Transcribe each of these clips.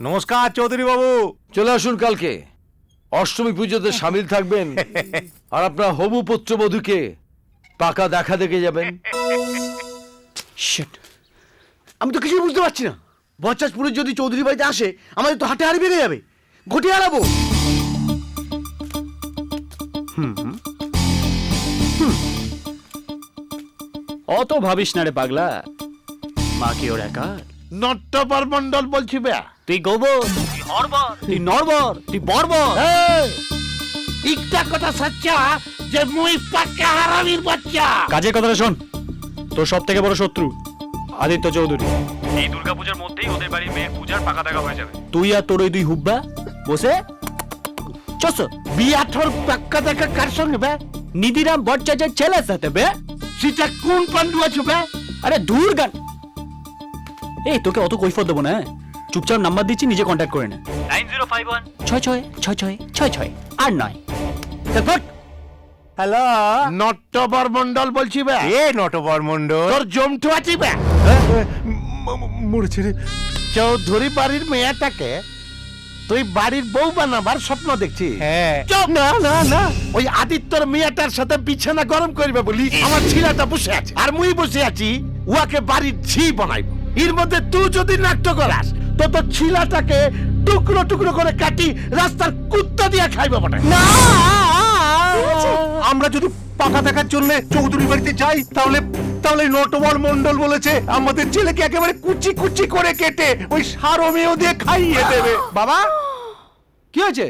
নমস্কার চৌধুরী বাবু। চলে আসুন কালকে। অষ্টমী পুজোতে সামিল থাকবেন। আর আপনার হবু পুত্রবধূকে পাকা দেখা দেখে যাবেন। Shit. আমি তো কিছুই বুঝতে পারছি না। বচ্চাসপুরের যদি চৌধুরী বাড়িতে আসে আমাদের তো হাটে হাড়ি বেড়ে যাবে। ঘটে হারাবো। অত ভাবিস না রে পাগলা। মা কি ওর একা? নট্টবর মন্ডল বলছি বে। তুই গোবর তুই হরবর তুই নরবর তুই বর্বর। একটা কথা সচ্চা যে মুই পাক্কা হারামির বাচ্চা। কাজের কথাটা শোন তোর সব থেকে বড় শত্রু আদিত্য চৌধুরী। এই দুর্গাপূজার মধ্যেই ওদের বাড়ির মেয়ের পূজার পাকা দেখা হয়ে যাবে। তুই আর তোর ওই দুই হুব্বা বসে? চস বিয়া ঠোর পাক্কা দেখা কার সঙ্গে বে? নিধিরাম ভট্টাচার্যের ছেলের সাথে বে? সেটা কোন পান্ডু আছে বে আরে দূর গান। এই তোকে অত কৈফত দেবো না হ্যাঁ? চুপচাপ নাম্বার দিচ্ছি নিজে কন্ট্যাক্ট করে নে। Nine zero five one. ছয় ছয় ছয় ছয় ছয় ছয় আর নয়। তারপর হ্যালো নট্টবর মন্ডল বলছি বে। এ নটবর মন্ডল তোর জমটু আছি বে। মরেছে রে। চৌধুরী বাড়ির মেয়েটাকে তুই বাড়ির বউ বানাবার স্বপ্ন দেখছিস? হ্যাঁ। চুপ। না না না। ওই আদিত্যর মেয়েটার সাথে বিছানা গরম করবে বলি আমার ছেলেটা বসে আছে। আর মুই বসে আছি উহাকে বাড়ির ঝি বানাইব। এর মধ্যে তুই যদি নাট্য করাস তো তোর ছিলাটাকে টুকরো টুকরো করে কাটি রাস্তার কুত্তা দিয়ে খাইবে বটে। না! আমরা যদি পাকা দেখার জন্য চৌধুরী বাড়িতে যাই তাহলে তাহলে নটবর মন্ডল বলেছে আমাদের ছেলেকে একেবারে কুচি কুচি করে কেটে ওই সারমেয় দিয়ে খাইয়ে দেবে। বাবা! কি হয়েছে?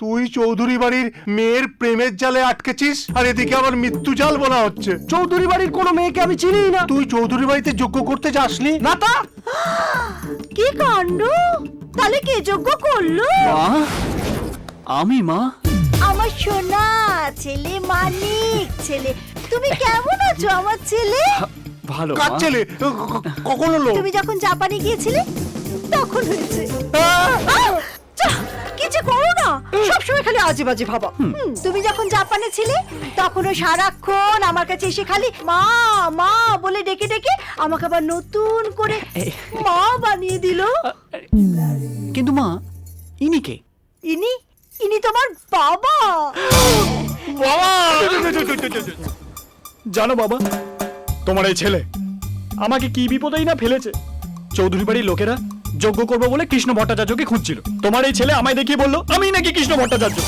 তুই চৌধুরী বাড়ির মেয়ের প্রেমের জালে আটকেছিস? আর এদিকে আবার মৃত্যু জাল বলা হচ্ছে। চৌধুরী বাড়ির কোনো মেয়েকে আমি চিনি না। তুই চৌধুরী বাড়িতে যোগ্য করতে যাসনি? না তা কি কাণ্ড? তাহলে কে যোগ্য করল? মা? আমি মা? আমার সোনা ছেলে মানিক ছেলে। তুমি কেমন আছো আমার ছেলে? ভালো কার মা। ছেলে? ক- কখন হলো? তুমি যখন জাপানে গিয়েছিলে তখন হয়েছে। আজে বাজে ভাবা তুমি যখন জাপানে ছিলে তখনও সারাক্ষণ আমার কাছে এসে খালি মা মা বলে ডেকে ডেকে আমাকে আবার নতুন করে মা বানিয়ে দিল। কিন্তু মা ইনি কে? ইনি ইনি তোমার বাবা! জানো বাবা তোমার এই ছেলে আমাকে কি বিপদেই না ফেলেছে? চৌধুরী বাড়ির লোকেরা যজ্ঞ করব বলে কৃষ্ণ ভট্টাচার্যকে খুঁজছিল। তোমার এই ছেলে আমায় দেখিয়ে বলল আমি নাকি কৃষ্ণ ভট্টাচার্য?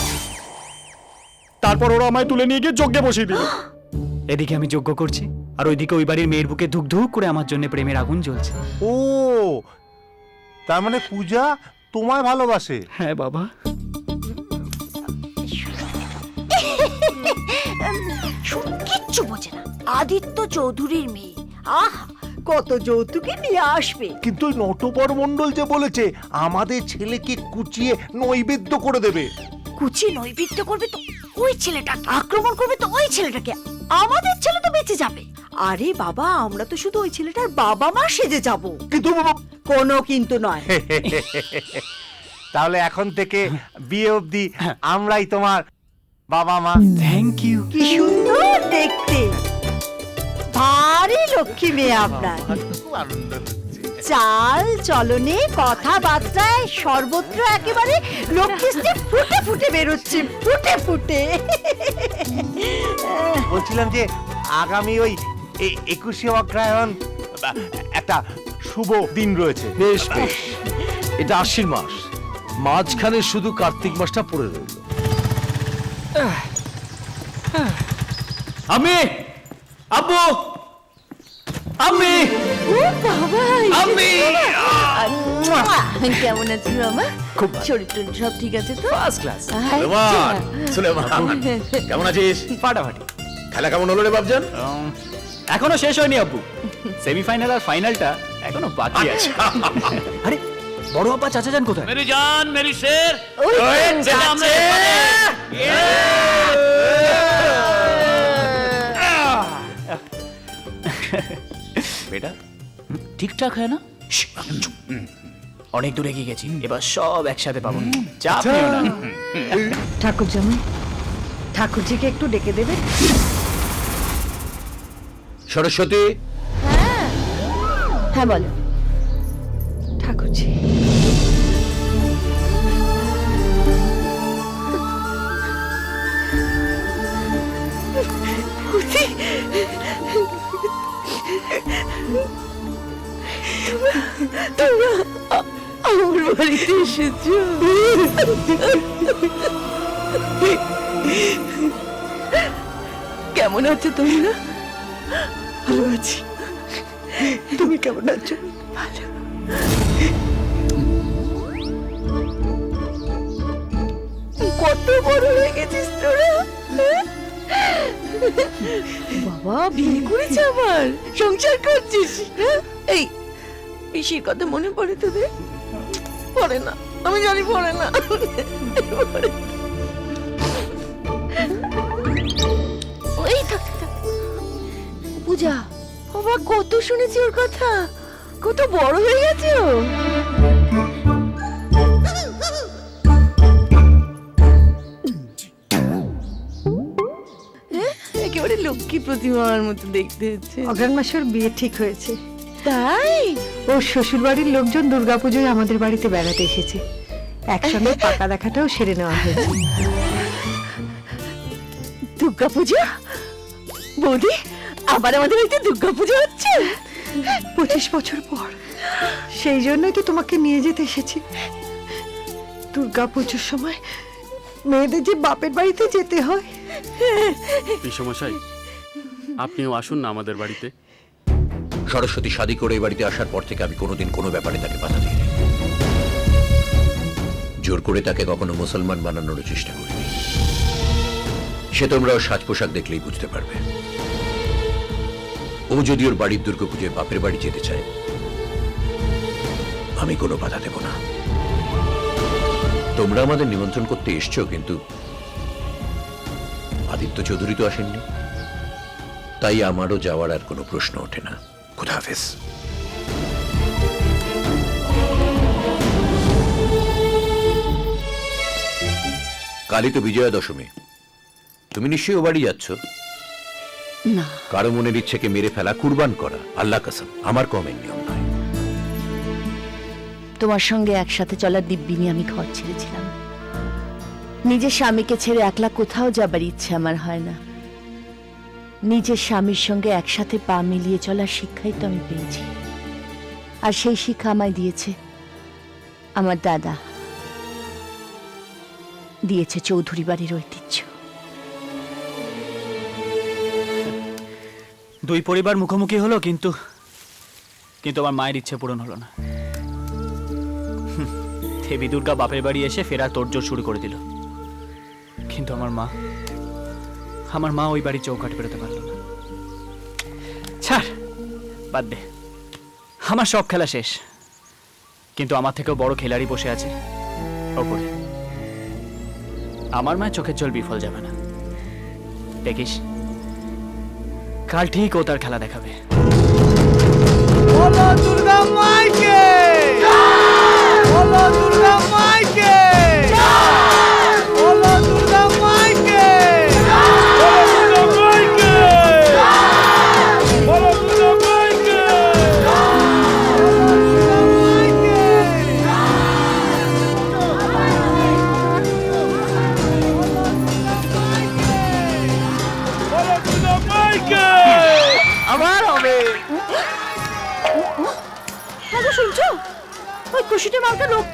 তারপর ওরা আমায় তুলে নিয়ে গিয়ে যজ্ঞে বসিয়ে দিল। এদিকে আমি যজ্ঞ করছি আর ওইদিকে ওই বাড়ির মেয়ের বুকে ধুক ধুক করে আমার জন্য প্রেমের আগুন জ্বলছে। ও তার মানে পূজা তোমায় ভালোবাসে? হ্যাঁ বাবা। কিচ্ছু বোঝে না। আদিত্য চৌধুরীর মেয়ে। আহা! কত যৌতুকে নিয়ে আসবে। কিন্তু ওই নটবর মন্ডল যে বলেছে আমাদের ছেলেকে কুচিয়ে নৈবেদ্য করে দেবে। কুচি নৈবিত্য করবে তো ওই ছেলেটা আক্রমণ করবে তো ওই ছেলেটাকে আমাদের ছেলে তো বেঁচে যাবে। আরে বাবা আমরা তো শুধু ওই ছেলেটার বাবা মা সেজে যাব। কিন্তু কোনো কিন্তু নয়। তাহলে এখন থেকে বিয়ে অবধি আমরাই তোমার বাবা মা। থ্যাংক ইউ কি সুন্দর লক্ষ্মী মেয়ে আপনার। খুব আনন্দ চাল চলনে কথাবার্তায় সর্বত্র একেবারে লক্ষ্মীশ্রী ফুটে ফুটে বেরোচ্ছে ফুটে ফুটে। বলছিলাম যে আগামী ওই একুশে অগ্রহায়ণ বা, একটা শুভ দিন রয়েছে। বেশ বেশ। এটা আশ্বিন মাস। মাঝখানে শুধু কার্তিক মাসটা পড়ে রইল। আমি! আব্বু! আমি। আমি। কেমন আছিস মামা খুব শরীর টরীর সব ঠিক আছে তো? ফার্স্ট ক্লাস সুলেমান আচ্ছা। সুলেমান কেমন আছিস? ফাটাফাটি। খেলা কেমন হলো রে বাবজান এখনও শেষ হয়নি আব্বু। সেমিফাইনাল আর ফাইনালটা এখনও বাকি আছে। আচ্ছা। আরে বড় আপা চাচা যান কোথায়? মেরি জান মেরি শের। ওই চাচা! বেটা ঠিকঠাক হয় না? অনেক দূরে গিয়ে গেছি। এবার সব একসাথে পাবো। চাপ নিও না। ঠাকুর জামাই ঠাকুরজিকে একটু ডেকে দেবে? সরস্বতী। হ্যাঁ বলো। ঠাকুরজি। তোমরা আমার বাড়িতে এসেছ। কেমন আছো তোমরা? ভালো আছি। তুমি কেমন আছো? ভালো। কত বড় হয়ে গেছিস তোরা? বাবা, বিয়ে করেছে আবার? সংসার করছিস হ্যাঁ? এই, পিসির কথা মনে পড়ে তোদের? পড়ে না, আমি জানি পড়ে না। ওই থাক। পূজা, বাবা, কত শুনেছি ওর কথা। কত বড় হয়ে গেছে ও। একেবারে লক্ষ্মী প্রতিমার মতো দেখতে হচ্ছে। অগ্রাণ মাসের বিয়ে ঠিক হয়েছে। তাই? ওর শ্বশুর বাড়ির লোকজন দুর্গাপুজোয় আমাদের বাড়িতে বেড়াতে এসেছে। একসঙ্গে পাকা দেখাটাও সেরে নেওয়া হয়েছে। দুর্গা পূজা বৌদি আবার আমাদের বাড়িতে দুর্গা পূজা হচ্ছে? পঁচিশ বছর পর। সেই জন্যই তো তোমাকে নিয়ে যেতে এসেছি। দুর্গা পুজোর সময় মেয়েদের যে বাপের বাড়িতে যেতে হয় পিসমশাই, আপনিও আসুন না আমাদের বাড়িতে। সরস্বতী শাদী করে এই বাড়িতে আসার পর থেকে আমি কোনোদিন কোনো ব্যাপারে তাকে বাধা দিইনি। জোর করে তাকে কখনো মুসলমান বানানোর চেষ্টা করিনি। সে তোমরা ওর সাজ পোশাক দেখলেই বুঝতে পারবে। ও যদি ওর বাড়ির দুর্গাপুজোয় বাপের বাড়ি যেতে চায়, আমি কোনো বাধা দেব না। তোমরা আমাদের নিমন্ত্রণ করতে এসছো, কিন্তু আদিত্য চৌধুরী তো আসেননি। তাই আমারও যাওয়ার আর কোনো প্রশ্ন ওঠে না। খুদা হাফেজ। কালই তো বিজয়া দশমী তুমি নিশ্চয়ই ও বাড়ি যাচ্ছ? না। কারও মনের ইচ্ছেকে মেরে ফেলা কুরবান করা আল্লাহ কাসম আমার কমের নিয়ম নয়। তোমার সঙ্গে একসাথে চলার দিব্যি নিয়ে আমি ঘর ছেড়েছিলাম। নিজের স্বামীকে ছেড়ে একলা কোথাও যাবার ইচ্ছে আমার হয় না। নিজের স্বামীর সঙ্গে একসাথে পা মিলিয়ে চলার শিক্ষাই তো আমি পেয়েছি। আর সেই শিক্ষা আমায় দিয়েছে আমার দাদা। দিয়েছে চৌধুরী বাড়ির ঐতিহ্য। দুই পরিবার মুখোমুখি হলো কিন্তু কিন্তু আমার মায়ের ইচ্ছে পূরণ হলো না। দেবী দুর্গা বাপের বাড়ি এসে ফেরার তোড়জোড় শুরু করে দিল। কিন্তু আমার মা আমার মা ওই বাড়ির চৌকাঠ বেরোতে পারল না। ছাড়, বাদ দে। আমার সব খেলা শেষ। কিন্তু আমার থেকেও বড় খেলাড়ি বসে আছে ওপরে। আমার মায়ের চোখের জল বিফল যাবে না। দেখিস, কাল ঠিক ও তার খেলা দেখাবে। দুর্গা মাইকে!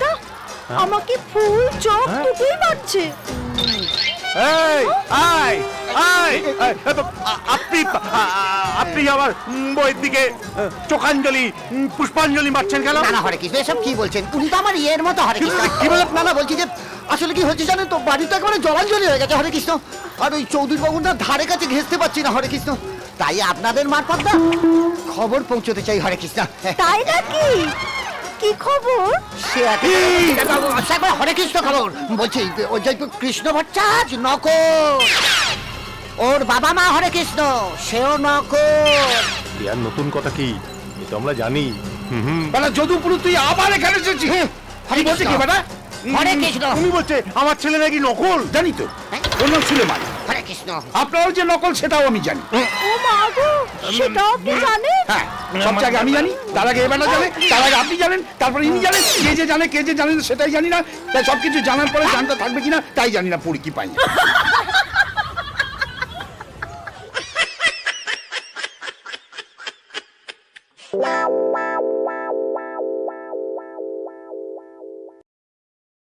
মার্কা লোকটা আমাকে ফুল চোখ দুটোই মারছে এই আয় আয়, তো, আপনি আপনি আমার বইয়ের দিকে চোখাঞ্জলি পুষ্পাঞ্জলি মারছেন কেন? না না হরে কৃষ্ণ এসব কি বলছেন? উনি তো আমার ইয়ের মতো হরে কৃষ্ণ। কি বলে? না না বলছি যে আসলে কি হচ্ছে জানেন তো বাড়িতে একেবারে জলাঞ্জলি হয়ে গেছে হরে কৃষ্ণ। আর ওই চৌধুরী বাবুর ধারে কাছে ঘেসতে পারছি না হরে কৃষ্ণ। তাই আপনাদের মারফত খবর পৌঁছতে চাই হরে কৃষ্ণ। তাই নাকি? কি খবর সে একবার হরে কৃষ্ণ খবর বলছি ওই যে কৃষ্ণ ভট্টাচ নকল ওর বাবা মা হরে কৃষ্ণ সেও নকল ইয়ার নতুন কথা কি এ তো আমরা জানি বেলা যদুপুর তুই আবার এখানে এসেছিস হরে বলছে কি কৃষ্ণ বেটা হরে কৃষ্ণ তুমি বলছে আমার ছেলে নাকি নকল জানি তো অন্য নাম সুলেমান হরে কৃষ্ণ। আপনারও যে নকল সেটাও আমি জানি। ও মা গো সেটাও কি জানেন? হ্যাঁ সব জায়গায় আমি জানি তার আগে এবার জানে তার আগে আপনি জানেন তারপরে ইনি জানেন কে যে জানে কে যে জানে সেটাই জানি না। তাই সবকিছু জানার পরে জানতে থাকবে কিনা তাই জানি না পড়ি কি পাই